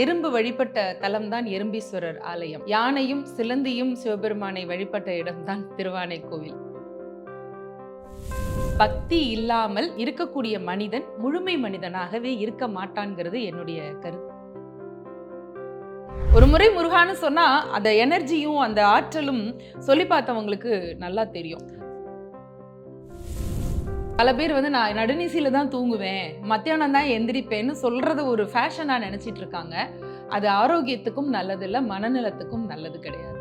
எறும்பு வழிபட்ட தலம் தான் எறும்பீஸ்வரர் ஆலயம். யானையும் சிலந்தியும் சிவபெருமானை வழிபட்ட இடம்தான் திருவானைக்கோவில். பக்தி இல்லாமல் இருக்கக்கூடிய மனிதன் முழுமை மனிதனாகவே இருக்க மாட்டான்ங்கிறது என்னுடைய கருத்து. ஒரு முறை முருகான்னு சொன்னா அந்த எனர்ஜியும் அந்த ஆற்றலும் சொல்லி பார்த்தவங்களுக்கு நல்லா தெரியும். பல பேர் வந்து நான் நடுநிசையில தான் தூங்குவேன் மத்தியானம் தான் எந்திரிப்பேன்னு சொல்கிறத ஒரு ஃபேஷனாக நினச்சிட்டு இருக்காங்க அது ஆரோக்கியத்துக்கும் நல்லதில்லை மனநலத்துக்கும் நல்லது கிடையாது.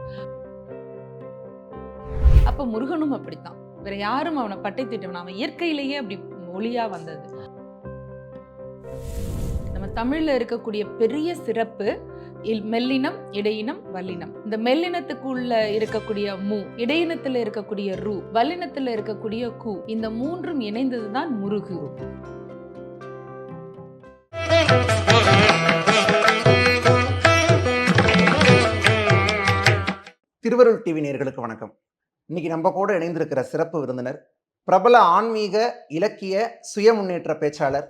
அப்போ முருகனும் அப்படித்தான். வேற யாரும் அவனை பட்டை திட்டவன். அவன் இயற்கையிலேயே அப்படி ஒளியாக வந்தது. நம்ம தமிழில் இருக்கக்கூடிய பெரிய சிறப்பு மெல்லினம் இடையினம் வல்லினம். இந்த மெல்லினத்துக்குள்ள இருக்கக்கூடிய மு இடையினத்துல இருக்கக்கூடிய ரு வல்லினத்துல இருக்கக்கூடிய கு இந்த மூன்றும் இணைந்ததுதான் முருகு. திருவருள் டிவி நேர்களுக்கு வணக்கம். இன்னைக்கு நம்ம கூட இணைந்திருக்கிற சிறப்பு விருந்தினர் பிரபல ஆன்மீக இலக்கிய சுய முன்னேற்ற பேச்சாளர்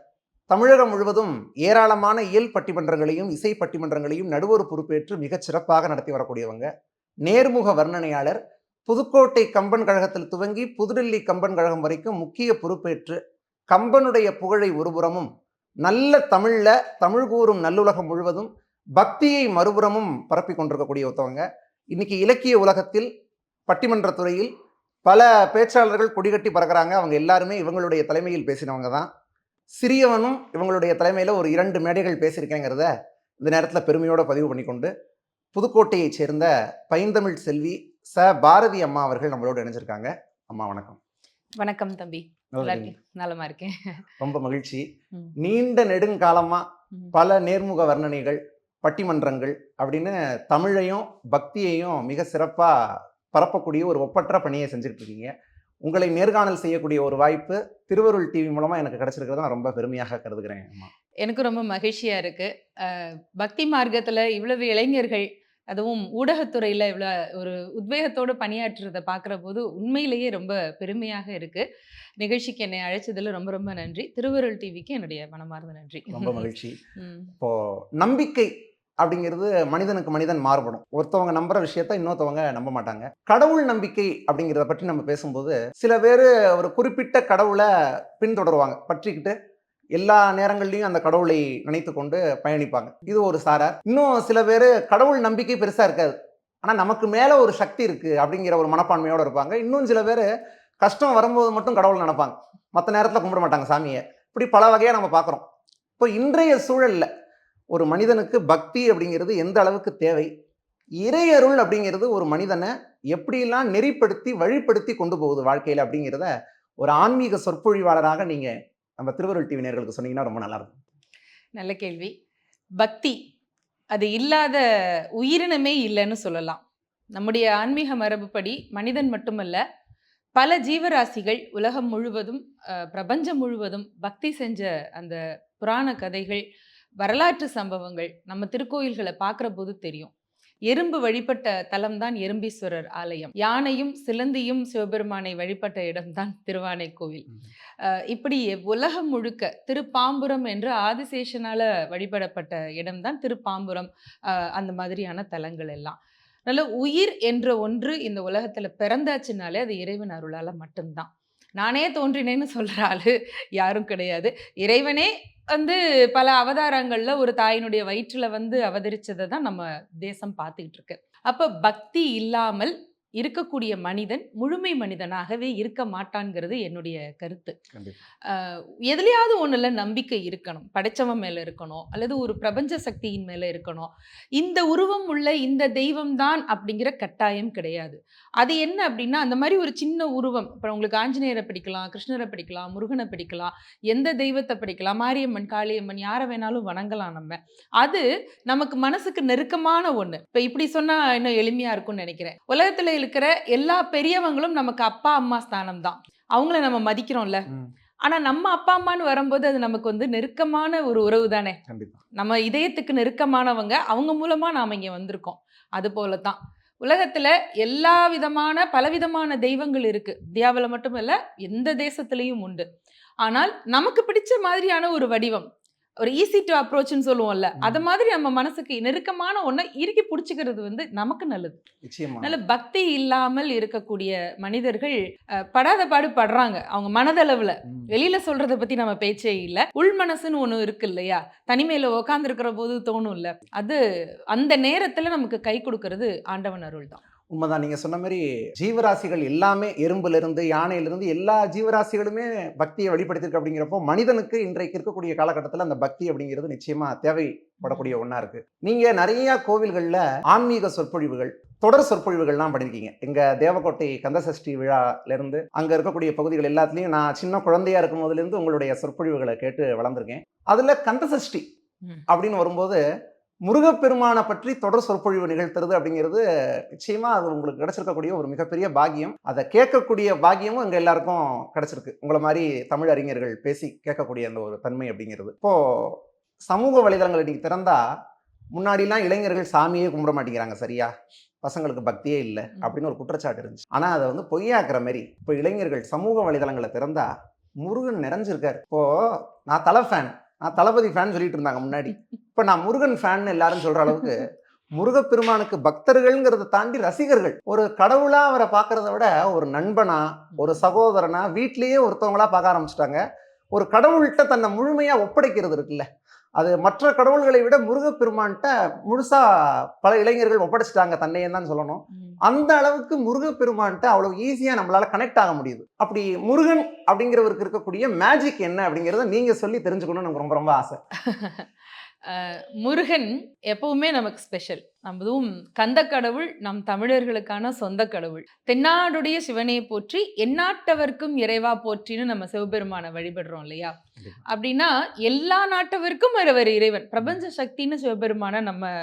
தமிழகம் முழுவதும் ஏராளமான இயல் பட்டிமன்றங்களையும் இசை பட்டிமன்றங்களையும் நடுவர் பொறுப்பேற்று மிகச் சிறப்பாக நடத்தி வரக்கூடியவங்க. நேர்முக வர்ணனையாளர் புதுக்கோட்டை கம்பன் கழகத்தில் துவங்கி புதுடில்லி கம்பன் கழகம் வரைக்கும் முக்கிய பொறுப்பேற்று கம்பனுடைய புகழை ஒருபுறமும் நல்ல தமிழில் தமிழ் கூறும் நல்லுலகம் முழுவதும் பக்தியை மறுபுறமும் பரப்பி கொண்டிருக்கக்கூடிய ஒருத்தவங்க. இன்னைக்கு இலக்கிய உலகத்தில் பட்டிமன்றத்துறையில் பல பேச்சாளர்கள் கொடிகட்டி பறக்கிறாங்க. அவங்க எல்லாருமே இவங்களுடைய தலைமையில் பேசினவங்க தான். சிறியவனும் இவங்களுடைய தலைமையில் ஒரு இரண்டு மேடைகள் பேசியிருக்கேங்கிறத இந்த நேரத்தில் பெருமையோடு பதிவு பண்ணிக்கொண்டு புதுக்கோட்டையைச் சேர்ந்த பைந்தமிழ் செல்வி ச. பாரதி அம்மா அவர்கள் நம்மளோடு இணைஞ்சிருக்காங்க. அம்மா வணக்கம். வணக்கம் தம்பி. நலமா இருக்கேன். ரொம்ப மகிழ்ச்சி. நீண்ட நெடுங்காலமா. பல நேர்முக வர்ணனைகள் பட்டிமன்றங்கள் அப்படின்னு தமிழையும் பக்தியையும் மிக சிறப்பா பரப்பக்கூடிய ஒரு ஒப்பற்ற பணியை செஞ்சுட்டு இருக்கீங்க. உங்களை நேர்காணல் செய்யக்கூடிய ஒரு வாய்ப்பு திருவருள் டிவி மூலமா எனக்கு கிடைச்சிருக்கிறத நான் ரொம்ப பெருமையாக கருதுகிறேன் எனக்கு ரொம்ப மகிழ்ச்சியா இருக்கு. அஹ் பக்தி மார்க்கத்துல இவ்வளவு இளைஞர்கள் அதுவும் ஊடகத்துறையில இவ்வளவு ஒரு உத்வேகத்தோட பணியாற்றுறத பார்க்குற போது உண்மையிலேயே ரொம்ப பெருமையாக இருக்கு. நிகழ்ச்சிக்கு என்னை அழைச்சதுல ரொம்ப ரொம்ப நன்றி. திருவருள் டிவிக்கு என்னுடைய மனமார்ந்த நன்றி. ரொம்ப மகிழ்ச்சி. ம், இப்போ நம்பிக்கை அப்படிங்கிறது மனிதனுக்கு மனிதன் மாறுபடும். ஒருத்தவங்க நம்புற விஷயத்த இன்னொருத்தவங்க நம்ப மாட்டாங்க. கடவுள் நம்பிக்கை அப்படிங்கிறத பற்றி நம்ம பேசும்போது சில பேர் ஒரு குறிப்பிட்ட கடவுளை பின்தொடருவாங்க. பற்றிக்கிட்டு எல்லா நேரங்கள்லையும் அந்த கடவுளை நினைத்து கொண்டு பயணிப்பாங்க. இது ஒரு சாரார் இன்னும் சில பேர் கடவுள் நம்பிக்கை பெருசாக இருக்காது. ஆனால் நமக்கு மேலே ஒரு சக்தி இருக்குது அப்படிங்கிற ஒரு மனப்பான்மையோடு இருப்பாங்க. இன்னும் சில பேர் கஷ்டம் வரும்போது மட்டும் கடவுள் நினைப்பாங்க. மற்ற நேரத்தில் கும்பிட மாட்டாங்க சாமியை. இப்படி பல வகையாக நம்ம பார்க்குறோம் இப்போ இன்றைய சூழலில் ஒரு மனிதனுக்கு பக்தி அப்படிங்கிறது எந்த அளவுக்கு தேவை? இறையருள் அப்படிங்கிறது ஒரு மனிதனை எப்படியெல்லாம் நெறிப்படுத்தி வழிப்படுத்தி கொண்டு போகுது வாழ்க்கையில் அப்படிங்கிறத ஒரு ஆன்மீக சொற்பொழிவாளராக நீங்கள் நம்ம திருவருள் டிவி நேர்களுக்கு சொன்னீங்கன்னா ரொம்ப நல்லாயிருக்கும். நல்ல கேள்வி. பக்தி அது இல்லாத உயிரினமே இல்லைன்னு சொல்லலாம். நம்முடைய ஆன்மீக மரபுப்படி மனிதன் மட்டுமல்ல பல ஜீவராசிகள் உலகம் முழுவதும் பிரபஞ்சம் முழுவதும் பக்தி செஞ்ச அந்த புராண கதைகள் வரலாற்று சம்பவங்கள் நம்ம திருக்கோயில்களை பார்க்குற போது தெரியும். எறும்பு வழிபட்ட தலம்தான் எறும்பீஸ்வரர் ஆலயம். யானையும் சிலந்தியும் சிவபெருமானை வழிபட்ட இடம்தான் திருவானைக்கோவில் ம். அஹ் இப்படி உலகம் முழுக்க திருப்பாம்புரம் என்று ஆதிசேஷனால வழிபடப்பட்ட இடம்தான் திருப்பாம்புரம். அந்த மாதிரியான தலங்கள் எல்லாம். நல்ல உயிர் என்ற ஒன்று இந்த உலகத்துல பிறந்தாச்சுனாலே அது இறைவன் அருளால மட்டும்தான். நானே தோன்றினேன்னு சொல்ற ஆளு யாரும் கிடையாது. இறைவனே வந்து பல அவதாரங்கள்ல ஒரு தாயினுடைய வயிற்றுல வந்து அவதரிச்சதை தான் நம்ம தேசம் பார்த்துக்கிட்டு இருக்கு. அப்ப பக்தி இல்லாமல் இருக்கக்கூடிய மனிதன் முழுமை மனிதனாகவே இருக்க மாட்டான்ங்கிறது என்னுடைய கருத்து. எதுலையாவது ஒண்ணுல நம்பிக்கை இருக்கணும். படைச்சவன் மேல இருக்கணும். அல்லது ஒரு பிரபஞ்ச சக்தியின் மேல இருக்கணும். இந்த உருவம் உள்ள இந்த தெய்வம் தான் அப்படிங்கிற கட்டாயம் கிடையாது. அது என்ன அப்படின்னா அந்த மாதிரி ஒரு சின்ன உருவம் இப்போ உங்களுக்கு ஆஞ்சநேயரை பிடிக்கலாம் கிருஷ்ணரை பிடிக்கலாம் முருகனை பிடிக்கலாம் எந்த தெய்வத்தை பிடிக்கலாம் மாரியம்மன் காளியம்மன் யாரை வேணாலும் வணங்கலாம் நம்ம. அது நமக்கு மனசுக்கு நெருக்கமான ஒண்ணு. இப்ப இப்படி சொன்னா இன்னும் எளிமையா இருக்கும்னு நினைக்கிறேன். உலகத்துல இருக்கிற எல்லா பெரியவங்களும் நமக்கு அப்பா அம்மா ஸ்தானம் தான் அவங்கள நம்ம மதிக்கிறோம்ல. ஆனா நம்ம அப்பா அம்மான்னு வரும்போது அது நமக்கு வந்து நெருக்கமான ஒரு உறவு தானே. நம்ம இதயத்துக்கு நெருக்கமானவங்க அவங்க மூலமா நாம இங்க வந்திருக்கோம். அது போலதான் உலகத்துல எல்லா விதமான பலவிதமான தெய்வங்கள் இருக்கு. இந்தியாவுல மட்டுமல்ல எந்த தேசத்திலையும் உண்டு. ஆனால் நமக்கு பிடிச்ச மாதிரியான ஒரு வடிவம் ஒரு ஈஸி டு அப்ரோச்னு சொல்லுவோம்ல. அத மாதிரி நம்ம மனசுக்கு நெருக்கமான ஒண்ண இறுக்கி புடிச்சுக்கிறது வந்து நமக்கு நல்லது. நல்ல பக்தி இல்லாமல் இருக்கக்கூடிய மனிதர்கள் படாத பாடு படுறாங்க. அவங்க மனதளவுல. வெளியில சொல்றத பத்தி நம்ம பேச்சே இல்ல. உள் மனசுன்னு ஒண்ணு இருக்கு இல்லையா? தனிமையில உட்கார்ந்து இருக்கிற போது தோணும்ல. அது அந்த நேரத்துல நமக்கு கை கொடுக்கறது ஆண்டவன் அருள் தான் உண்மைதான். நீங்க சொன்ன மாதிரி ஜீவராசிகள் எல்லாமே எறும்புல இருந்து யானையில இருந்து எல்லா ஜீவராசிகளுமே பக்தியை வெளிப்படுத்திருக்கு அப்படிங்கிறப்போ மனிதனுக்கு இன்றைக்கு இருக்கக்கூடிய காலகட்டத்தில் அந்த பக்தி அப்படிங்கிறது நிச்சயமா தேவைப்படக்கூடிய ஒண்ணா இருக்கு. நீங்க நிறைய கோவில்கள்ல ஆன்மீக சொற்பொழிவுகள் தொடர் சொற்பொழிவுகள்லாம் பண்ணியிருக்கீங்க எங்க தேவக்கோட்டை கந்தசஷ்டி விழால இருந்து அங்க இருக்கக்கூடிய பகுதிகள் எல்லாத்துலயும் நான் சின்ன குழந்தையா இருக்கும் போதுல இருந்து உங்களுடைய சொற்பொழிவுகளை கேட்டு வளர்ந்துருக்கேன். அதுல கந்தசஷ்டி. அப்படின்னு வரும்போது முருகப்பெருமானை பற்றி தொடர் சொற்பொழிவு நிகழ்த்துறது அப்படிங்கிறது நிச்சயமா அது உங்களுக்கு கிடைச்சிருக்கக்கூடிய ஒரு மிகப்பெரிய பாக்கியம். அதை கேட்கக்கூடிய பாக்கியமும் எங்க எல்லாருக்கும் கிடைச்சிருக்கு. உங்களை மாதிரி தமிழ் அறிஞர்கள் பேசி கேட்கக்கூடிய அந்த ஒரு தன்மை அப்படிங்கிறது. இப்போ சமூக வலைதளங்களை நீங்க திறந்தா முன்னாடிலாம் இளைஞர்கள் சாமியே கும்பிட மாட்டேங்கிறாங்க சரியா? பசங்களுக்கு பக்தியே இல்லை அப்படின்னு ஒரு குற்றச்சாட்டு இருந்துச்சு. ஆனா அதை வந்து பொய்யாக்குற மாதிரி இப்போ இளைஞர்கள் சமூக வலைதளங்களை திறந்தா முருகன் நிறைஞ்சிருக்காரு. இப்போ நான் தலை ஃபேன் நான் தளபதி ஃபேன் சொல்லிட்டு இருந்தாங்க முன்னாடி. இப்போ நான் முருகன் ஃபேன் எல்லாரும் சொல்கிற அளவுக்கு முருகப்பெருமானுக்கு பக்தர்கள்ங்கிறத தாண்டி ரசிகர்கள். ஒரு கடவுளாக அவரை பார்க்கறத விட ஒரு நண்பனா ஒரு சகோதரனா வீட்லேயே ஒருத்தவங்களா பார்க்க ஆரம்பிச்சிட்டாங்க. ஒரு கடவுள்கிட்ட தன்னை முழுமையாக ஒப்படைக்கிறது இருக்குல்ல. அது மற்ற கடவுள்களை விட முருகப்பெருமான்கிட்ட முழுசா பல இளைஞர்கள் ஒப்படைச்சிட்டாங்க தன்னையே தான் சொல்லணும். அந்த அளவுக்கு முருகப்பெருமான்கிட்ட அவ்வளவு ஈஸியா நம்மளால கனெக்ட் ஆக முடியுது. அப்படி முருகன் அப்படிங்கிறவருக்கு இருக்கக்கூடிய மேஜிக் என்ன அப்படிங்கறத நீங்க சொல்லி தெரிஞ்சுக்கணும்னு எனக்கு ரொம்ப ரொம்ப ஆசை. முருகன் எப்பவுமே நமக்கு ஸ்பெஷல் அதுவும் கந்த கடவுள் நம் தமிழர்களுக்கான சொந்த கடவுள் தென்னாடுடைய சிவனை போற்றி எந்நாட்டவர்க்கும் இறைவா போற்றின்னு நம்ம சிவபெருமானை வழிபடுறோம் இல்லையா. அப்படின்னா எல்லா நாட்டவர்க்கும் அவர் இறைவன். பிரபஞ்ச சக்தின்னு சிவபெருமான நம்ம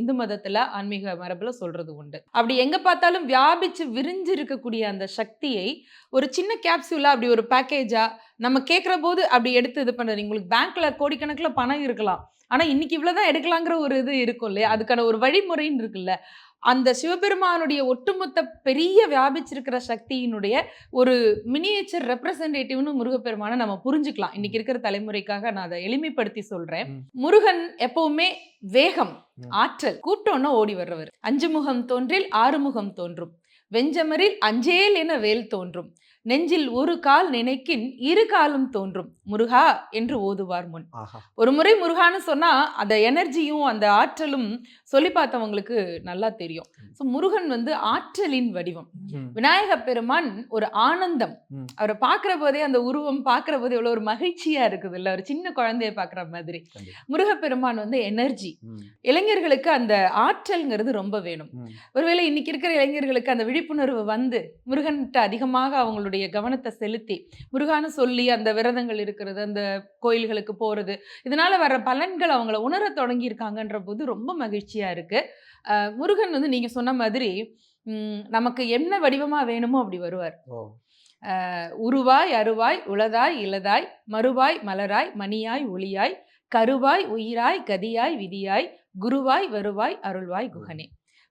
இந்து மதத்துல ஆன்மீக மரபுல சொல்றது உண்டு. அப்படி எங்க பார்த்தாலும் வியாபிச்சு விரிஞ்சு இருக்கக்கூடிய அந்த சக்தியை ஒரு சின்ன கேப்சூலா அப்படி ஒரு பேக்கேஜா நம்ம கேட்குற போது அப்படி எடுத்து இது பண்ணுறது உங்களுக்கு பேங்க்ல கோடிக்கணக்கில் பணம் இருக்கலாம். ஆனா இன்னைக்கு இவ்வளவுதான் எடுக்கலாங்கிற ஒரு இது இருக்கும் இல்லையா? அதுக்கான ஒரு வழிமுறைன்னு இருக்குல்ல. அந்த சிவபெருமானுடைய ஒட்டுமொத்த பெரிய வியாபிச்சிருக்கிற சக்தியினுடைய ஒரு மினியேச்சர் ரெப்ரசன்டேட்டிவ்னு முருகப்பெருமானை நம்ம புரிஞ்சுக்கலாம். இன்னைக்கு இருக்கிற தலைமுறைக்காக நான் அதை எளிமைப்படுத்தி சொல்றேன். முருகன் எப்பவுமே வேகம். ஆற்றல் கூட்டம்னா ஓடி வர்றவர். அஞ்சு முகம் தோன்றில் ஆறு முகம் தோன்றும். வெஞ்சமரில் அஞ்சேல் என வேல் தோன்றும். நெஞ்சில் ஒரு கால் நினைக்கின் இரு காலும் தோன்றும். முருகா என்று ஓதுவார் முன். ஒரு முறை முருகான்னு சொன்னா அந்த எனர்ஜியும் அந்த ஆற்றலும் சொல்லி பார்த்தவங்களுக்கு நல்லா தெரியும். ஸோ முருகன் வந்து ஆற்றலின் வடிவம். விநாயக பெருமான் ஒரு ஆனந்தம். அவரை பார்க்குற போதே அந்த உருவம் பார்க்குற போதே எவ்வளோ ஒரு மகிழ்ச்சியா இருக்குது இல்ல ஒரு சின்ன குழந்தைய பார்க்குற மாதிரி. முருகப்பெருமான் வந்து எனர்ஜி. இளைஞர்களுக்கு அந்த ஆற்றல்ங்கிறது ரொம்ப வேணும். ஒருவேளை இன்னைக்கு இருக்கிற இளைஞர்களுக்கு அந்த விழிப்புணர்வு வந்து முருகன்கிட்ட அதிகமாக அவங்களுடைய கவனத்தை செலுத்தி முருகான்னு சொல்லி அந்த விரதங்கள் இருக்கிறது அந்த கோயில்களுக்கு போறது இதனால வர பலன்கள் அவங்கள உணர தொடங்கி இருக்காங்கன்ற போது ரொம்ப மகிழ்ச்சியா இருக்கு. அஹ் முருகன் வந்து நீங்க சொன்ன மாதிரி நமக்கு என்ன வடிவமா வேணுமோ அப்படி வருவார். உருவாய் அருவாய் உளதாய் இளதாய் மறுவாய் மலராய் மணியாய் ஒளியாய் கருவாய் உயிராய் கதியாய் விதியாய் குருவாய் வருவாய் அருள்வாய் குகனே.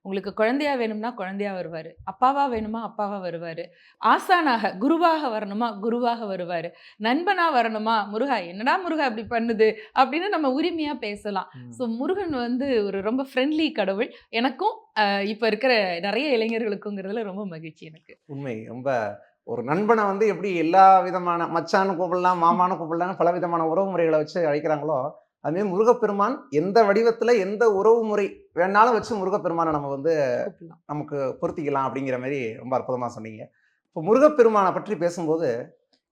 உங்களுக்கு குழந்தையா வேணும்னா குழந்தையா வருவாரு. அப்பாவா வேணுமா அப்பாவா வருவாரு. ஆசானாக குருவாக வரணுமா குருவாக வருவாரு. நண்பனா வரணுமா முருகா என்னடா முருகா இப்படி பண்ணுது? அப்படின்னு நம்ம உரிமையா பேசலாம். ஸோ முருகன் வந்து ஒரு ரொம்ப ஃப்ரெண்ட்லி கடவுள். எனக்கும் இப்ப இருக்கிற நிறைய இளைஞர்களுக்குங்கிறதுல ரொம்ப மகிழ்ச்சி எனக்கு. உண்மை. ரொம்ப ஒரு நண்பனை வந்து எப்படி எல்லா விதமான மச்சான்னு கூப்பிடலாம் மாமான்னு கூப்பிடலாம் பல விதமான உறவு முறைகளை வச்சு அழைக்கிறாங்களோ அதுமாதிரி முருகப்பெருமான் எந்த வடிவத்துல எந்த உறவு முறை வேணாலும் வச்சு முருகப்பெருமானை நம்ம வந்து நமக்கு பொருத்திக்கலாம் அப்படிங்கிற மாதிரி ரொம்ப அற்புதமா சொன்னீங்க இப்போ முருகப்பெருமானை பற்றி பேசும்போது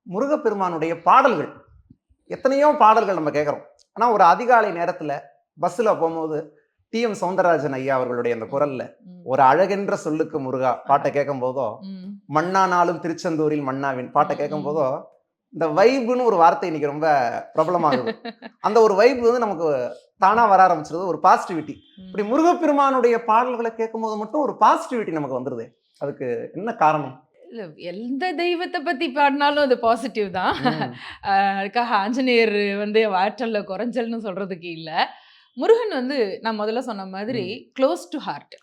முருகப்பெருமானுடைய பாடல்கள் எத்தனையோ பாடல்கள் நம்ம கேட்குறோம் ஆனா ஒரு அதிகாலை நேரத்துல பஸ்ஸில் போகும்போது டி எம் சௌந்தரராஜன் ஐயா அவர்களுடைய அந்த குரல்ல. ஒரு அழகென்ற சொல்லுக்கு முருகா பாட்டை கேட்கும் போதோ. மண்ணானாலும் திருச்செந்தூரில் மன்னாவின் பாட்டை கேட்கும். போதோ இந்த வைப்புன்னு ஒரு வார்த்தை இன்னைக்கு ரொம்ப பிரபலமாகுது. அந்த ஒரு வைப் வந்து நமக்கு தானா வர ஆரம்பிச்சிருது. ஒரு பாசிட்டிவிட்டி. இப்படி முருகப்பெருமானுடைய பாடல்களை கேட்கும் போது மட்டும் ஒரு பாசிட்டிவிட்டி நமக்கு வந்துருது. அதுக்கு என்ன காரணம்? இல்ல எந்த தெய்வத்தை பத்தி பாடினாலும் அது பாசிட்டிவ் தான். அதுக்காக ஆஞ்சநேயர் வந்து ஆற்றல்ல குறைஞ்சல்னு சொல்றதுக்கு இல்ல. முருகன் வந்து நான் முதல்ல சொன்ன மாதிரி க்ளோஸ் டு ஹார்ட்.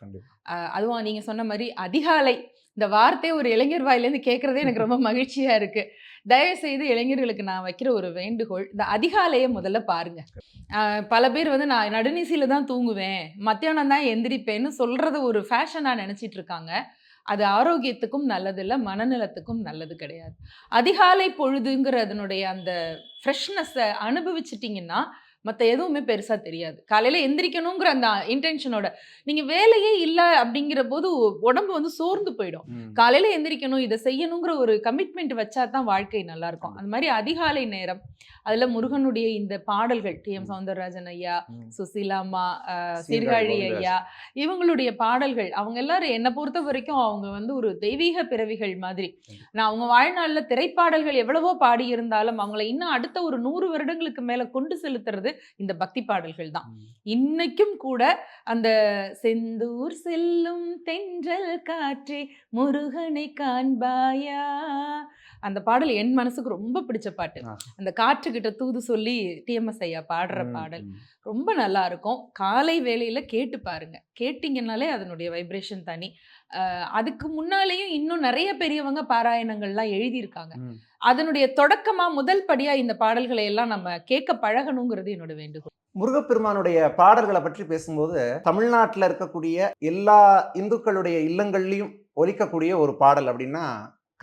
அதுவும் நீங்க சொன்ன மாதிரி அதிகாலை. இந்த வார்த்தையை ஒரு இளைஞர் வாயிலேருந்து கேட்குறதே எனக்கு ரொம்ப மகிழ்ச்சியா இருக்கு. தயவு செய்து இளைஞர்களுக்கு நான் வைக்கிற ஒரு வேண்டுகோள் இந்த அதிகாலையை முதல்ல பாருங்க. பல பேர் வந்து நான் நடுநிசையில தான் தூங்குவேன் மத்தியானம் தான் எந்திரிப்பேன்னு சொல்கிறத ஒரு ஃபேஷனாக நினச்சிட்டு இருக்காங்க அது ஆரோக்கியத்துக்கும் நல்லதில்லை மனநலத்துக்கும் நல்லது கிடையாது. அதிகாலை பொழுதுங்கிற அதனுடைய அந்த ஃப்ரெஷ்னஸை அனுபவிச்சிட்டிங்கன்னா மற்ற எதுவுமே பெருசாக தெரியாது. காலையில் எந்திரிக்கணுங்கிற அந்த இன்டென்ஷனோட நீங்கள் வேலையே இல்லை அப்படிங்கிற போது உடம்பு வந்து சோர்ந்து போயிடும். காலையில் எந்திரிக்கணும் இதை செய்யணுங்கிற ஒரு கமிட்மெண்ட் வச்சா தான் வாழ்க்கை நல்லா இருக்கும். அந்த மாதிரி அதிகாலை நேரம் அதில் முருகனுடைய இந்த பாடல்கள் டி எம் சவுந்தரராஜன் ஐயா சுசீலாமா சீர்காழி ஐயா இவங்களுடைய பாடல்கள் அவங்க எல்லாரும் என்னை பொறுத்த வரைக்கும் அவங்க வந்து ஒரு தெய்வீக பிறவிகள் மாதிரி. நான் அவங்க வாழ்நாளில் திரைப்பாடல்கள் எவ்வளவோ பாடி இருந்தாலும் அவங்கள இன்னும் அடுத்த ஒரு நூறு வருடங்களுக்கு மேல கொண்டு செலுத்துறது இந்த பக்தி பாடல்கள் தான். இன்னைக்கும் கூட அந்த செந்தூர் செல்லும் தென்றல் காற்றே முருகனை காண்பாயா? அந்த பாடல் என் மனசுக்கு ரொம்ப பிடிச்ச பாட்டு. அந்த காற்றுக்கிட்ட தூது சொல்லி டிஎம்எஸ் ஐயா பாடுற பாடல். ரொம்ப நல்லா இருக்கும். காலை வேளையில கேட்டு பாருங்க. கேட்டிங்கனாலே அதனுடைய வைப்ரேஷன் தனி. அதுக்கு முன்னாலேயும் இன்னும் நிறைய பெரியவங்க பாராயணங்கள்லாம் எழுதியிருக்காங்க. அதனுடைய தொடக்கமா முதல் படியா இந்த பாடல்களை எல்லாம் நம்ம கேட்க பழகணுங்கிறது என்னோட வேண்டுகோள். முருகப்பெருமானுடைய பாடல்களை பற்றி பேசும்போது தமிழ்நாட்டில் இருக்கக்கூடிய எல்லா இந்துக்களுடைய இல்லங்கள்லையும் ஒலிக்கக்கூடிய ஒரு பாடல் அப்படின்னா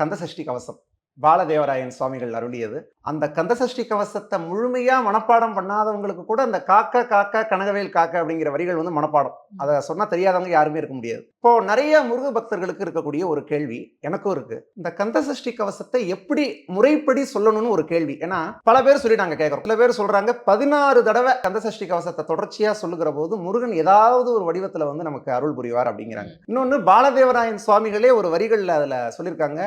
கந்தசஷ்டி கவசம். பாலதேவராயன் சுவாமிகள் அருளியது. அந்த கந்தசஷ்டி கவசத்தை முழுமையா மனப்பாடம் பண்ணாதவங்களுக்கு கூட அந்த காக்கா காக்கா கனகவேல் காக்கா அப்படிங்கிற வரிகள் வந்து மனப்பாடம். அதை சொன்னா தெரியாதவங்க யாருமே இருக்க முடியாது. இப்போ நிறைய முருக பக்தர்களுக்கு இருக்கக்கூடிய ஒரு கேள்வி எனக்கும் இருக்கு. இந்த கந்தசஷ்டி கவசத்தை எப்படி முறைப்படி சொல்லணும்னு ஒரு கேள்வி. ஏன்னா பல பேர் சொல்லி நாங்க கேட்கறோம் சில பேர் சொல்றாங்க பதினாறு தடவை கந்தசஷ்டி கவசத்தை தொடர்ச்சியா சொல்லுகிற போது முருகன் ஏதாவது ஒரு வடிவத்துல வந்து நமக்கு அருள் புரிவார் அப்படிங்கிறாங்க. இன்னொன்னு பாலதேவராயன் சுவாமிகளே ஒரு வரிகள்ல அதுல சொல்லியிருக்காங்க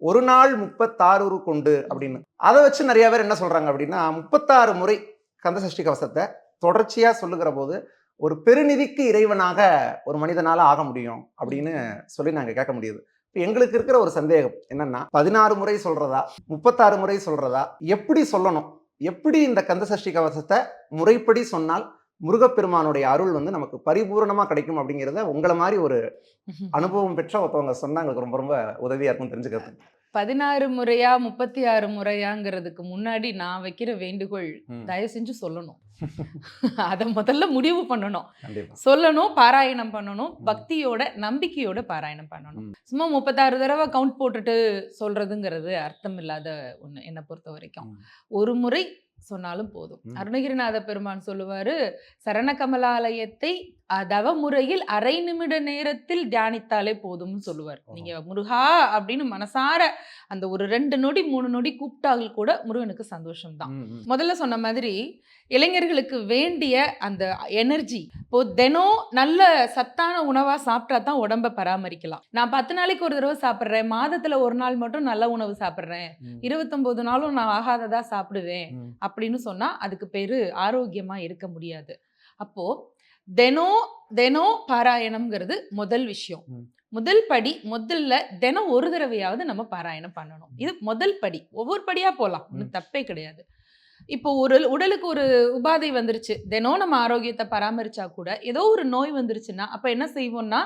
ஒரு நாள் முப்பத்தாறு கொண்டு அப்படின்னு. அதை வச்சு நிறைய பேர் என்ன சொல்றாங்க அப்படின்னா முப்பத்தாறு முறை கந்தசஷ்டி கவசத்தை தொடர்ச்சியா சொல்லுகிற போது ஒரு பெருநிதிக்கு இறைவனாக ஒரு மனிதனால ஆக முடியும் அப்படின்னு சொல்லி நாங்க கேட்க முடியுது. இப்போ எங்களுக்கு இருக்கிற ஒரு சந்தேகம் என்னன்னா பதினாறு முறை சொல்றதா முப்பத்தாறு முறை சொல்றதா எப்படி சொல்லணும்? எப்படி இந்த கந்தசஷ்டி கவசத்தை முறைப்படி சொன்னால் முருகப்பெருமானுடைய அருள் வந்து நமக்கு பரிபூரணமா கிடைக்கும் அப்படிங்கிறத உங்களை மாதிரி ஒரு அனுபவம் பெற்ற ஒருத்தவங்க சொன்னா எங்களுக்கு ரொம்ப ரொம்ப உதவியா இருக்கும் தெரிஞ்சுக்கிறது பதினாறு முறையா முப்பத்தி ஆறு முறையாங்கிறதுக்கு முன்னாடி நான் வைக்கிற வேண்டுகோள். தயவு செஞ்சு சொல்லணும். அதை முதல்ல முடிவு பண்ணணும். சொல்லணும் பாராயணம் பண்ணணும் பக்தியோட நம்பிக்கையோட பாராயணம் பண்ணணும். சும்மா முப்பத்தாறு தடவை கவுண்ட் போட்டுட்டு சொல்றதுங்கிறது அர்த்தம் இல்லாத ஒண்ணு என்னை பொறுத்த வரைக்கும். ஒரு முறை சொன்னாலும் போதும். அருணகிரிநாத பெருமான் சொல்லுவாரு சரண கமலாலயத்தை அஹ், தவ முறையில் அரை நிமிட நேரத்தில் தியானித்தாலே போதும்னு சொல்லுவார். நீங்க முருகா அப்படின்னு மனசார அந்த ஒரு ரெண்டு நொடி மூணு நொடி கூப்பிட்டால் கூட முருகனுக்கு சந்தோஷம் தான் ம், ம். முதல்ல சொன்ன மாதிரி இளைஞர்களுக்கு வேண்டிய அந்த எனர்ஜி இப்போ தினம் நல்ல சத்தான உணவா சாப்பிட்டா தான் உடம்ப பராமரிக்கலாம் நான் பத்து நாளைக்கு ஒரு தடவை சாப்பிட்றேன் மாதத்துல ஒரு நாள் மட்டும் நல்ல உணவு சாப்பிட்றேன். இருபத்தொன்பது நாளும் நான் ஆகாததா சாப்பிடுவேன். அப்படின்னு சொன்னா அதுக்கு பேரு ஆரோக்கியமா இருக்க முடியாது. அப்போ தினம் தினம் பாராயணம்ங்கிறது முதல் விஷயம். முதல் படி முதல்ல தினம் ஒரு தடவையாவது நம்ம பாராயணம் பண்ணணும். இது முதல் படி. ஒவ்வொரு படியா போலாம். ஒன்றும் தப்பே கிடையாது. இப்போ ஒரு உடலுக்கு ஒரு உபாதை வந்துருச்சு. தினம் நம்ம ஆரோக்கியத்தை பராமரிச்சா கூட ஏதோ ஒரு நோய் வந்துருச்சுன்னா அப்ப என்ன செய்வோம்னா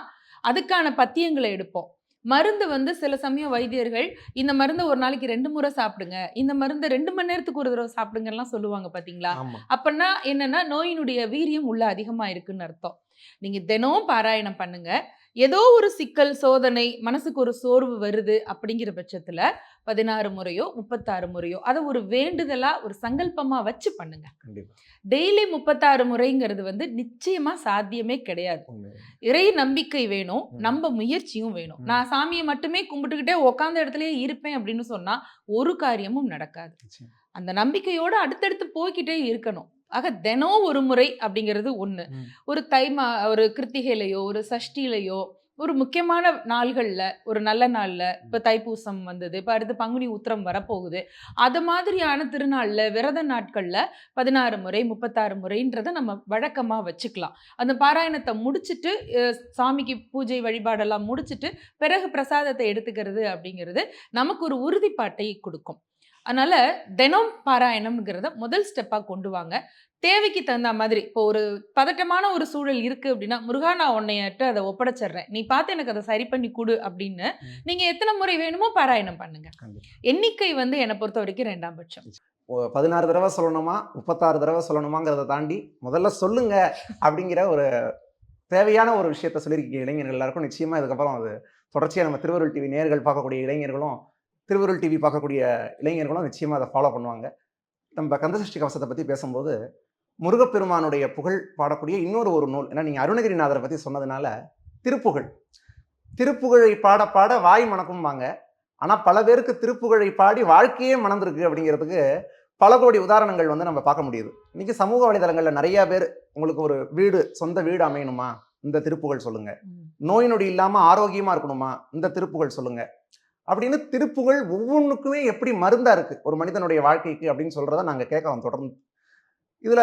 அதுக்கான பத்தியங்களை எடுப்போம். மருந்து வந்து சில சமயம் வைத்தியர்கள் இந்த மருந்தை ஒரு நாளைக்கு ரெண்டு முறை சாப்பிடுங்க இந்த மருந்தை ரெண்டு மணி நேரத்துக்கு ஒரு தடவை சாப்பிடுங்கலாம் சொல்லுவாங்க பாத்தீங்களா? அப்பன்னா என்னன்னா நோயினுடைய வீரியம் உள்ள அதிகமா இருக்குன்னு அர்த்தம். நீங்க தினம் பாராயணம் பண்ணுங்க. ஏதோ ஒரு சிக்கல் சோதனை மனசுக்கு ஒரு சோர்வு வருது அப்படிங்கிற பட்சத்துல பதினாறு முறையோ முப்பத்தாறு முறையோ அதை ஒரு வேண்டுதலா ஒரு சங்கல்பமா வச்சு பண்ணுங்க டெய்லி முப்பத்தாறு முறைங்கிறது வந்து நிச்சயமா சாத்தியமே கிடையாது. இறை நம்பிக்கை வேணும். நம்ம முயற்சியும் வேணும். நான் சாமியை மட்டுமே கும்பிட்டுக்கிட்டே உட்காந்த இடத்துலயே இருப்பேன் அப்படின்னு சொன்னா ஒரு காரியமும் நடக்காது. அந்த நம்பிக்கையோட அடுத்தடுத்து போய்க்கிட்டே இருக்கணும் ஆக தினம் ஒரு முறை அப்படிங்கிறது ம். ஒரு தைமா ஒரு கிருத்திகையிலையோ ஒரு சஷ்டிலையோ ஒரு முக்கியமான நாள்கள்ல ஒரு நல்ல நாள்ல இப்ப தைப்பூசம் வந்தது இப்ப அடுத்து பங்குனி உத்திரம் வரப்போகுது. அது மாதிரியான திருநாள்ல விரத நாட்கள்ல பதினாறு முறை முப்பத்தாறு முறைன்றத நம்ம வழக்கமா வச்சுக்கலாம். அந்த பாராயணத்தை முடிச்சிட்டு சாமிக்கு பூஜை வழிபாடெல்லாம் முடிச்சிட்டு பிறகு பிரசாதத்தை எடுத்துக்கிறது அப்படிங்கிறது நமக்கு ஒரு உறுதிப்பாட்டை கொடுக்கும். அதனால தினம் பாராயணம்ங்கிறத முதல் ஸ்டெப்பா கொண்டு வாங்க. தேவைக்கு தகுந்த மாதிரி இப்போ ஒரு பதட்டமான ஒரு சூழல் இருக்கு அப்படின்னா முருகா நான் உன்னையிட்ட அதை ஒப்படைச்சிடுறேன். நீ பார்த்து எனக்கு அதை சரி பண்ணி கொடு அப்படின்னு ம். நீங்க எத்தனை முறை வேணுமோ பாராயணம் பண்ணுங்க. எண்ணிக்கை வந்து என்னை பொறுத்த வரைக்கும் ரெண்டாம் பட்சம். பதினாறு தடவை சொல்லணுமா? முப்பத்தாறு தடவை சொல்லணுமாங்கிறத தாண்டி முதல்ல சொல்லுங்க அப்படிங்கிற ஒரு தேவையான ஒரு விஷயத்த சொல்லியிருக்கீங்க இளைஞர்கள் எல்லாருக்கும். நிச்சயமா இதுக்கப்புறம் அது தொடர்ச்சியாக நம்ம திருவருள் டிவி நேர்கள் பார்க்கக்கூடிய இளைஞர்களும் திருவருள் டிவி பார்க்கக்கூடிய இளைஞர்களும் நிச்சயமா அதை ஃபாலோ பண்ணுவாங்க. நம்ம கந்தசஷ்டி கவசத்தை பற்றி பேசும்போது முருகப்பெருமானுடைய புகழ் பாடக்கூடிய இன்னொரு ஒரு நூல் ஏன்னா நீங்கள் அருணகிரிநாதரை பற்றி சொன்னதுனால திருப்புகழ். திருப்புகழை பாட பாட வாய் மணக்கும்பாங்க. ஆனால் பல பேருக்கு திருப்புகழை பாடி வாழ்க்கையே மணந்திருக்கு அப்படிங்கிறதுக்கு பல கோடி உதாரணங்கள் வந்து நம்ம பார்க்க முடியுது. இன்னைக்கு சமூக வலைதளங்களில் நிறைய பேர் உங்களுக்கு ஒரு வீடு சொந்த வீடு அமையணுமா? இந்த திருப்புகழ் சொல்லுங்க. நோய் நொடி இல்லாமல் ஆரோக்கியமாக இருக்கணுமா? இந்த திருப்புகழ் சொல்லுங்க. அப்படின்னு திருப்புகழ் ஒவ்வொன்றுக்குமே எப்படி மருந்தா இருக்கு? ஒரு மனிதனுடைய வாழ்க்கைக்கு அப்படின்னு சொல்றத நாங்கள் கேட்கலாம் தொடர்ந்து. இதுல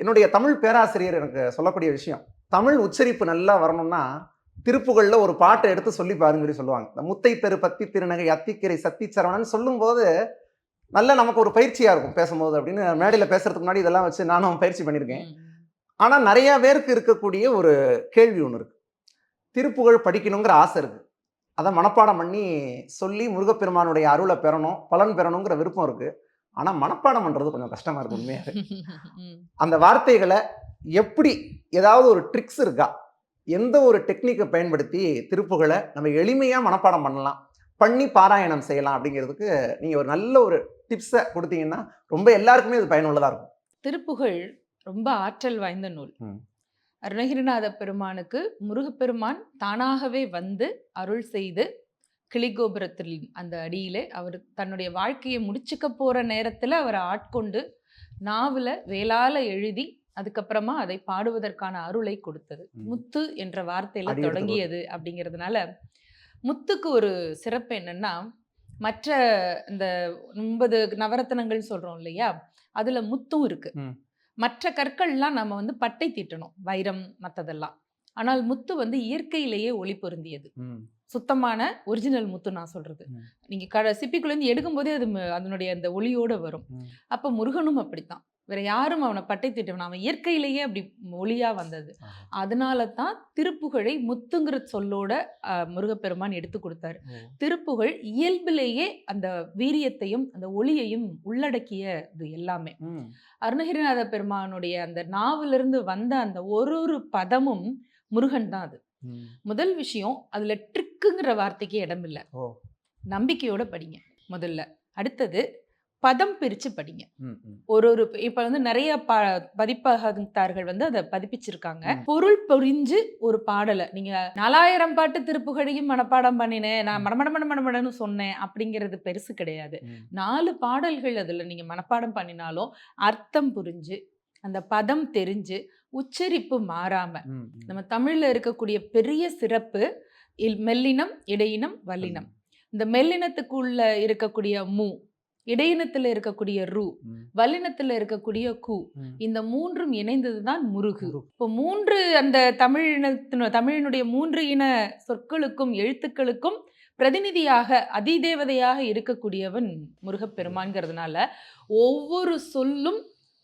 என்னுடைய தமிழ் பேராசிரியர் எனக்கு சொல்லக்கூடிய விஷயம் தமிழ் உச்சரிப்பு நல்லா வரணும்னா திருப்புகளில் ஒரு பாட்டை எடுத்து சொல்லி பாருங்க சொல்லி சொல்லுவாங்க. இந்த முத்தை தெரு பத்தி திருநகை அத்திக்கரை சத்தி சரவணன் சொல்லும்போது நல்ல நமக்கு ஒரு பயிற்சியா இருக்கும் பேசும்போது அப்படின்னு மேடையில் பேசுறதுக்கு முன்னாடி இதெல்லாம் வச்சு நானும் பயிற்சி பண்ணியிருக்கேன். ஆனால் நிறைய பேருக்கு இருக்கக்கூடிய ஒரு கேள்வி ஒன்று இருக்கு. திருப்புகழ் படிக்கணுங்கிற ஆசை இருக்குது அதை மனப்பாடம் பண்ணி சொல்லி முருகப்பெருமானுடைய அருளை பெறணும் பலன் பெறணுங்கிற விருப்பம் இருக்கு ஆனா மனப்பாடம் பண்றது கொஞ்சம் கஷ்டமா இருக்கு உண்மையாக. அந்த வார்த்தைகளை எப்படி ஏதாவது ஒரு ட்ரிக்ஸ் இருக்கா எந்த ஒரு டெக்னிக்கை பயன்படுத்தி திருப்புகளை நம்ம எளிமையா மனப்பாடம் பண்ணலாம் பண்ணி பாராயணம் செய்யலாம் அப்படிங்கிறதுக்கு நீங்க ஒரு நல்ல ஒரு டிப்ஸை கொடுத்தீங்கன்னா ரொம்ப எல்லாருக்குமே இது பயனுள்ளதா இருக்கும் திருப்புகழ் ரொம்ப ஆற்றல் வாய்ந்த நூல். அருணகிரிநாத பெருமானுக்கு முருகப்பெருமான் தானாகவே வந்து அருள் செய்து கிளிகோபுரத்தில் அந்த அடியிலே அவர் தன்னுடைய வாழ்க்கையை முடிச்சுக்க போற நேரத்துல அவரை ஆட்கொண்டு நாவல வேளால எழுதி அதுக்கப்புறமா அதை பாடுவதற்கான அருளை கொடுத்தது. முத்து என்ற வார்த்தையில தொடங்கியது அப்படிங்கிறதுனால முத்துக்கு ஒரு சிறப்பு என்னன்னா மற்ற இந்த ஒன்பது நவரத்னங்கள் சொல்றோம் இல்லையா அதுல முத்தும் இருக்கு. மற்ற கற்கள்லாம் நம்ம வந்து பட்டை தீட்டணும் வைரம் மற்றதெல்லாம் ஆனால் முத்து வந்து இயற்கையிலேயே ஒளி பொருந்தியது. சுத்தமான ஒரிஜினல் முத்து நான் சொல்றது. நீங்க கட சிப்பிக்குள்ளேருந்து எடுக்கும்போதே அது அதனுடைய அந்த ஒளியோட வரும். அப்ப முருகனும் அப்படித்தான். வேற யாரும் அவனை பட்டை தீட்டவன் அவன் இயற்கையிலேயே அப்படி ஒளியா வந்தது. அதனால தான் திருப்புகழை முத்துங்கிற சொல்லோட முருகப்பெருமான் எடுத்து கொடுத்தாரு. திருப்புகழ் இயல்பிலேயே அந்த வீரியத்தையும் அந்த ஒளியையும் உள்ளடக்கிய இது எல்லாமே அருணகிரிநாத பெருமானுடைய அந்த நாவிலிருந்து வந்த அந்த ஒரு ஒரு பதமும் முருகன் தான் அது. முதல் விஷயம் அதுல ட்ரிக்குங்கிற வார்த்தைக்கு இடம் இல்லை நம்பிக்கையோட படிங்க முதல்ல. அடுத்தது பதம் பிரிச்சு படிங்க. ஒரு ஒரு இப்ப வந்து நிறைய ப பதிப்பகத்தார்கள் வந்து அதை பதிப்பிச்சிருக்காங்க. பொருள் புரிஞ்சு ஒரு பாடலை. நீங்க நாலாயிரம் பாட்டு திருப்புகழையும் மனப்பாடம் பண்ணினேன். நான் மடமட மட மடமடன்னு சொன்னேன் அப்படிங்கிறது பெருசு கிடையாது. நாலு பாடல்கள் அதுல நீங்க மனப்பாடம் பண்ணினாலும் அர்த்தம் புரிஞ்சு அந்த பதம் தெரிஞ்சு உச்சரிப்பு மாறாம நம்ம தமிழ்ல இருக்கக்கூடிய பெரிய சிறப்பு இல் மெல்லினம் இடையினம் வல்லினம். இந்த மெல்லினத்துக்குள்ள இருக்கக்கூடிய மு இடையினத்துல இருக்கக்கூடிய ரு வல்லினத்துல இருக்கக்கூடிய கு இந்த மூன்றும் இணைந்ததுதான் முருகு. இப்போ மூன்று அந்த தமிழினத்தின தமிழினுடைய மூன்று இன சொற்களுக்கும் எழுத்துக்களுக்கும் பிரதிநிதியாக அதிதேவதையாக இருக்கக்கூடியவன் முருகப்பெருமான்கிறதுனால ஒவ்வொரு சொல்லும்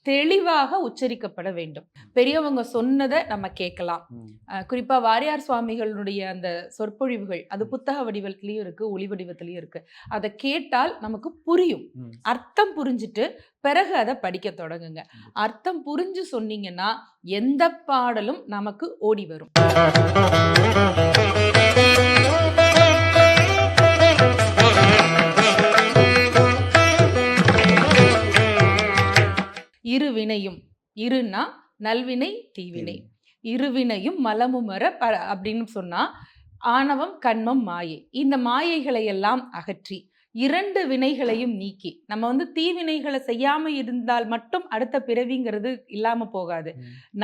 தெளிவாக உச்சரிக்கப்பட வேண்டும். பெரியவங்க சொன்னதை நம்ம கேட்கலாம். அஹ் குறிப்பா வாரியார் சுவாமிகளுடைய அந்த சொற்பொழிவுகள் அது புத்தக வடிவத்திலயும் இருக்கு ஒளி வடிவத்திலயும் இருக்கு. அதை கேட்டால் நமக்கு புரியும். அர்த்தம் புரிஞ்சுட்டு பிறகு அதை படிக்க தொடங்குங்க. அர்த்தம் புரிஞ்சு சொன்னீங்கன்னா எந்த பாடலும் நமக்கு ஓடி வரும். இருவினையும். இருனா நல்வினை தீவினை. இருவினையும் மலமுமர ப அப்படின்னு சொன்னா ஆணவம் கண்மம் மாயை. இந்த மாயைகளை எல்லாம் அகற்றி இரண்டு வினைகளையும் நீக்கி. நம்ம வந்து தீவினைகளை செய்யாம இருந்தால் மட்டும் அடுத்த பிறவிங்கிறது இல்லாம போகாது.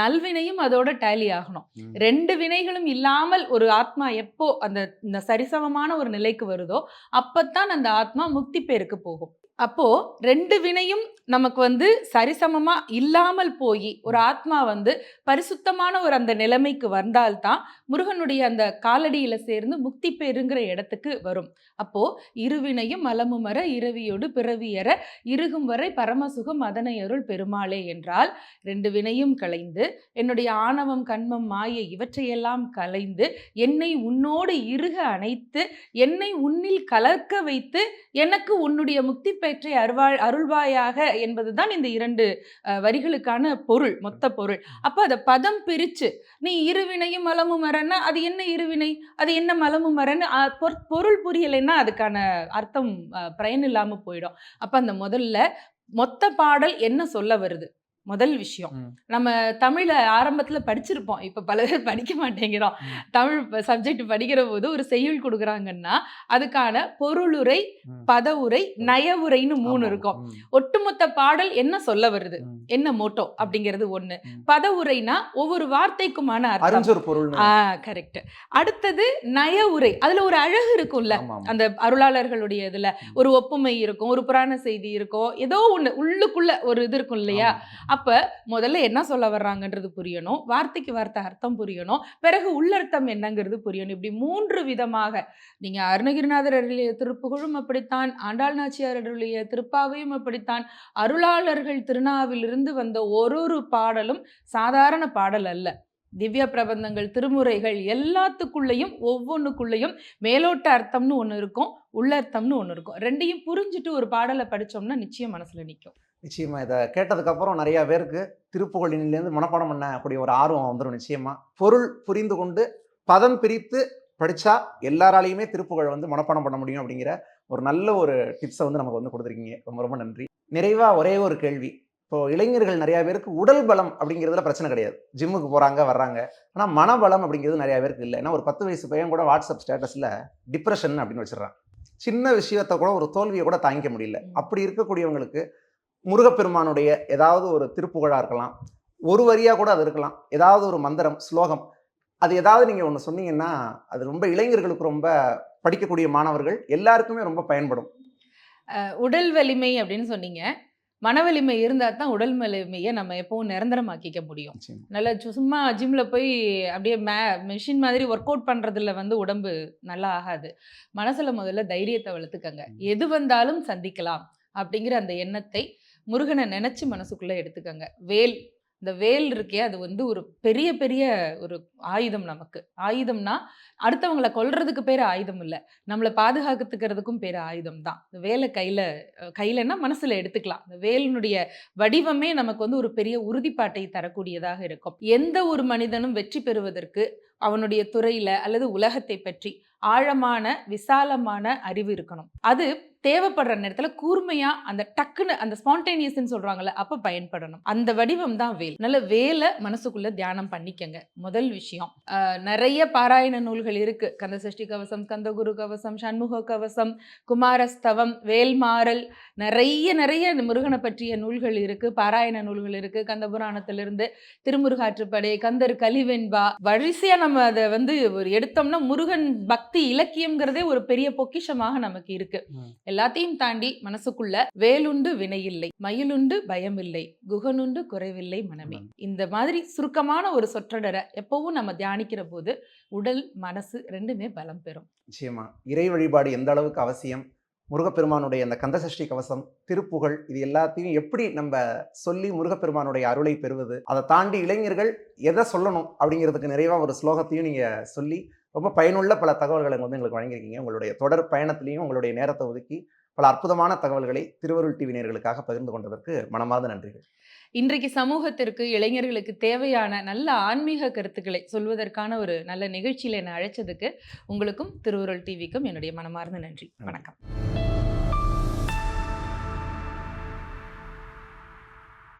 நல்வினையும் அதோட டேலி ஆகணும். ரெண்டு வினைகளும் இல்லாமல் ஒரு ஆத்மா எப்போ அந்த இந்த சரிசமமான ஒரு நிலைக்கு வருதோ அப்பத்தான் அந்த ஆத்மா முக்தி பேருக்கு போகும். அப்போ ரெண்டு வினையும் நமக்கு வந்து சரிசமமா இல்லாமல் போய் ஒரு ஆத்மா வந்து பரிசுத்தமான ஒரு அந்த நிலைமைக்கு வந்தால்தான் முருகனுடைய அந்த காலடியில சேர்ந்து முக்தி பெறுங்கிற இடத்துக்கு வரும். அப்போ இருவினையும் மலமும் வர இரவியோடு பிறவியற இருகும் வரை பரமசுகம் மதனையருள் அருள் பெருமாளே என்றால் ரெண்டு வினையும் களைந்து என்னுடைய ஆணவம் கண்மம் மாயை இவற்றையெல்லாம் களைந்து என்னை உன்னோடு இருக அணைத்து என்னை உன்னில் கலர்க்க வைத்து எனக்கு உன்னுடைய முக்தி பெற்றை அருவாள் அருள்வாயாக என்பதுதான் இந்த இரண்டு வரிகளுக்கான பொருள் மொத்த பொருள். அப்போ அதை பதம் பிரித்து நீ இருவினையும் மலமும் மரன்னா அது என்ன இருவினை? அது என்ன மலமும் வரன்னு பொற்- பொருள் புரியலைன்னா அதுக்கான அர்த்தம் பயன் இல்லாமல் போயிடும். அப்போ அந்த முதல்ல மொத்த பாடல் என்ன சொல்ல வருது? முதல் விஷயம். நம்ம தமிழ ஆரம்பத்துல படிச்சிருப்போம். இப்ப பல பேர் படிக்க மாட்டேங்கிறோம். தமிழ் சப்ஜெக்ட் படிக்கிற போது ஒரு செய்யுள் கொடுக்குறாங்கன்னா அதுக்கான பொருளுரை. பதவுரை நயவுரைன்னு மூணு இருக்கும். ஒட்டுமொத்த பாடல் என்ன சொல்ல வருது. என்ன மோட்டோ அப்படிங்கிறது ஒண்ணு. ம். பதவுரைனா ஒவ்வொரு வார்த்தைக்குமான அர்த்தம். ஆ கரெக்ட் அடுத்தது நயவுரை. அதுல ஒரு அழகு இருக்கும்ல. அந்த அருளாளர்களுடைய இதுல. ஒரு ஒப்புமை இருக்கும் ஒரு புராண செய்தி இருக்கும். ஏதோ ஒண்ணு உள்ளுக்குள்ள ஒரு இது இருக்கும் இல்லையா? அப்போ முதல்ல என்ன சொல்ல வர்றாங்கன்றது புரியணும். வார்த்தைக்கு வார்த்தை அர்த்தம் புரியணும். பிறகு உள்ளர்த்தம் என்னங்கிறது புரியணும். இப்படி மூன்று விதமாக. நீங்கள் அருணகிரிநாதர் அருளிய திருப்புகழும் அப்படித்தான் ஆண்டாள் நாச்சியார் அருளிய திருப்பாவையும் அப்படித்தான் அருளாளர்கள் திருநாவிலிருந்து வந்த ஒரு ஒரு பாடலும் சாதாரண பாடல் அல்ல. திவ்ய பிரபந்தங்கள் திருமுறைகள் எல்லாத்துக்குள்ளேயும் ஒவ்வொன்றுக்குள்ளேயும் மேலோட்ட அர்த்தம்னு ஒன்று இருக்கும் உள்ளர்த்தம்னு ஒன்று இருக்கும். ரெண்டையும் புரிஞ்சுட்டு ஒரு பாடலை படித்தோம்னா நிச்சயம் மனசில் நிற்கும் நிச்சயமா இதை கேட்டதுக்கு அப்புறம் நிறைய பேருக்கு திருப்புகழினிலேருந்து மனப்பாடம் பண்ணக்கூடிய ஒரு ஆர்வம் வந்துடும் நிச்சயமா. பொருள் புரிந்து கொண்டு பதம் பிரித்து படிச்சா எல்லாராலையுமே திருப்புகழ் வந்து மனப்பாடம் பண்ண முடியும் அப்படிங்கிற ஒரு நல்ல ஒரு டிப்ஸை வந்து நமக்கு வந்து கொடுத்துருக்கீங்க. ரொம்ப ரொம்ப நன்றி. நிறைவா ஒரே ஒரு கேள்வி. இப்போ இளைஞர்கள் நிறைய பேருக்கு உடல் பலம் அப்படிங்கிறதுல பிரச்சனை கிடையாது. ஜிம்முக்கு போறாங்க வர்றாங்க. ஆனால் மனபலம் அப்படிங்கிறது நிறைய பேருக்கு இல்லை. ஏன்னா ஒரு பத்து வயசு பையன் கூட வாட்ஸ்அப் ஸ்டேட்டஸ்ல டிப்ரெஷன் அப்படின்னு வச்சிடறான். சின்ன விஷயத்தை கூட ஒரு தோல்வியை கூட தாங்கிக்க முடியல. அப்படி இருக்கக்கூடியவங்களுக்கு முருகப்பெருமானுடைய ஏதாவது ஒரு திருப்புகழா இருக்கலாம். ஒரு வரியா கூட அது இருக்கலாம். ஏதாவது ஒரு மந்திரம் ஸ்லோகம். அது ஏதாவது நீங்க ஒன்று சொன்னீங்கன்னா அது ரொம்ப இளைஞர்களுக்கு ரொம்ப படிக்கக்கூடிய மாணவர்கள் எல்லாருக்குமே ரொம்ப பயன்படும். உடல் வலிமை அப்படின்னு சொன்னீங்க. மன வலிமை இருந்தா தான் உடல் வலிமையை நம்ம எப்பவும் நிரந்தரமாக்கிக்க முடியும். நல்லா சும்மா ஜிம்ல போய் அப்படியே மே மிஷின் மாதிரி ஒர்க் அவுட் பண்றதுல வந்து உடம்பு நல்லா ஆகாது. மனசுல முதல்ல தைரியத்தை வளர்த்துக்கங்க. எது வந்தாலும் சந்திக்கலாம் அப்படிங்கிற அந்த எண்ணத்தை முருகனை நினச்சி மனசுக்குள்ளே எடுத்துக்கங்க. வேல் இந்த வேல் இருக்கே அது வந்து ஒரு பெரிய பெரிய ஒரு ஆயுதம் நமக்கு. ஆயுதம்னா அடுத்தவங்களை கொல்றதுக்கு பேர் ஆயுதம் இல்லை. நம்மளை பாதுகாத்துக்கிறதுக்கும் பேர் ஆயுதம் தான். இந்த வேலை கையில் கையிலன்னா மனசில் எடுத்துக்கலாம். இந்த வேலினுடைய வடிவமே நமக்கு வந்து ஒரு பெரிய உறுதிப்பாட்டை தரக்கூடியதாக இருக்கும். எந்த ஒரு மனிதனும் வெற்றி பெறுவதற்கு அவனுடைய துறையில் அல்லது உலகத்தை பற்றி ஆழமான விசாலமான அறிவு இருக்கணும். அது தேவைப்படுற நேரத்துல கூர்மையா அந்த டக்குன்னு அந்த ஸ்பான்டேனியஸ்ன்னு சொல்றாங்கல்ல அப்ப பயன்படணும். அந்த வடிவம் தான் வேல். நல்ல வேலை மனசுக்குள்ள தியானம் பண்ணிக்கங்க. முதல் விஷயம். ஆஹ் நிறைய பாராயண நூல்கள் இருக்கு. கந்த சஷ்டி கவசம் கந்தகுரு கவசம் சண்முக கவசம் குமாரஸ்தவம் வேல்மாறல் நிறைய நிறைய முருகனை பற்றிய நூல்கள் இருக்கு. பாராயண நூல்கள் இருக்கு. கந்த புராணத்திலிருந்து திருமுருகாற்றுப்படை கந்தர் கலிவெண்பா வரிசையா நம்ம அதை வந்து ஒரு எடுத்தோம்னா முருகன் பக்தி இலக்கியம்ங்கிறதே ஒரு பெரிய பொக்கிஷமாக நமக்கு இருக்கு. எல்லாத்தையும் தாண்டி மனசுக்குள்ள வேலுண்டு வினையில்லை மயிலுண்டு பயமில்லை குகனுண்டு குறைவில்லை மனமே. இந்த மாதிரி சுருக்கமான ஒரு சொற்றொடரை எப்பவும் நம்ம தியானிக்கிற போது உடல் மனசு ரெண்டுமே பலம் பெறும். நிச்சயமா. இறை வழிபாடு எந்த அளவுக்கு அவசியம்? முருகப்பெருமானுடைய அந்த கந்தசஷ்டி கவசம் திருப்புகழ் இது எல்லாத்தையும் எப்படி நம்ம சொல்லி முருகப்பெருமானுடைய அருளை பெறுவது? அதை தாண்டி இளைஞர்கள் எதை சொல்லணும் அப்படிங்கிறதுக்கு நிறைவா ஒரு ஸ்லோகத்தையும் நீங்க சொல்லி ரொம்ப பயனுள்ள பல தகவல்களை வந்து எங்களுக்கு வழங்கியிருக்கீங்க. உங்களுடைய தொடர் பயணத்திலையும் உங்களுடைய நேரத்தை ஒதுக்கி பல அற்புதமான தகவல்களை திருவருள் டிவி நேயர்களுக்காக பகிர்ந்து கொண்டதற்கு மனமார்ந்த நன்றிகள். இன்றைக்கு சமூகத்திற்கு இளைஞர்களுக்கு தேவையான நல்ல ஆன்மீக கருத்துக்களை சொல்வதற்கான ஒரு நல்ல நிகழ்ச்சியில என்னை அழைச்சதுக்கு உங்களுக்கும் திருவுருள் டிவிக்கும் என்னுடைய மனமார்ந்த நன்றி. வணக்கம்.